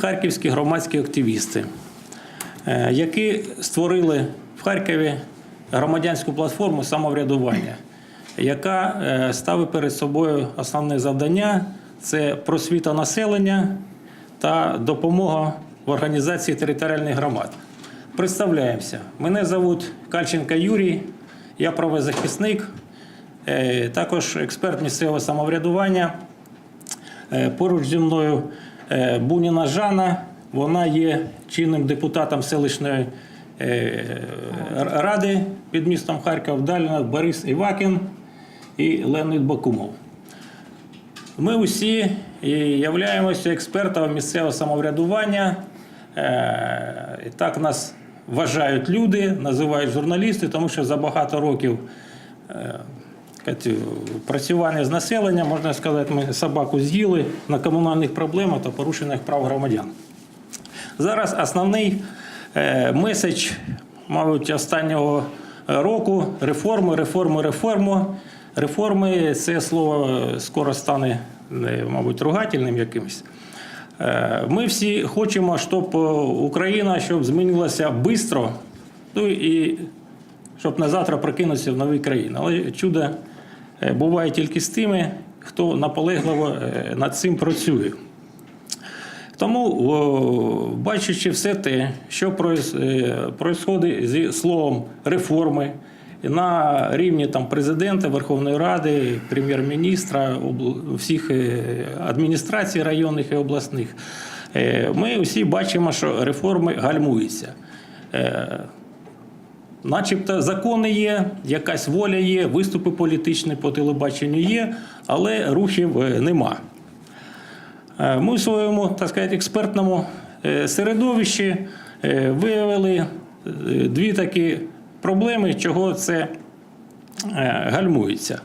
Харківські громадські активісти, е, які створили в Харкові громадянську платформу самоврядування, яка е, ставить перед собою основне завдання це просвіта населення та допомога в організації територіальних громад. Представляємося. Мене звуть Кальченко Юрій, я правозахисник, е, також експерт місцевого самоврядування. Поруч зі мною Буніна Жана. Вона є чинним депутатом селищної е, ради під містом Харків. Далі нас Борис Івакін і Леонід Бакумов. Ми усі являємося експертами місцевого самоврядування. Е, і Так нас вважають люди, називають журналісти, тому що за багато років е, працювання з населенням, можна сказати, ми собаку з'їли на комунальних проблемах та порушеннях прав громадян. Зараз основний е, меседж, мабуть, останнього року реформи, реформи, реформи. Реформи це слово скоро стане, е, мабуть, ругательним якимось. Е, Ми всі хочемо, щоб Україна щоб змінилася швидко, ну і щоб на завтра прокинутися в новій країні. Але чудо е, буває тільки з тими, хто наполегливо е, над цим працює. Тому, о, бачачи все те, що відбувається зі словом реформи на рівні там, президента, Верховної Ради, прем'єр-міністра, всіх е, адміністрацій районних і обласних, е, ми всі бачимо, що реформи гальмуються. Начебто закони є, якась воля є, виступи політичні по телебаченню є, але рухів е, нема. Е, Ми в своєму так сказати, експертному е, середовищі виявили дві такі проблеми, чого це гальмується.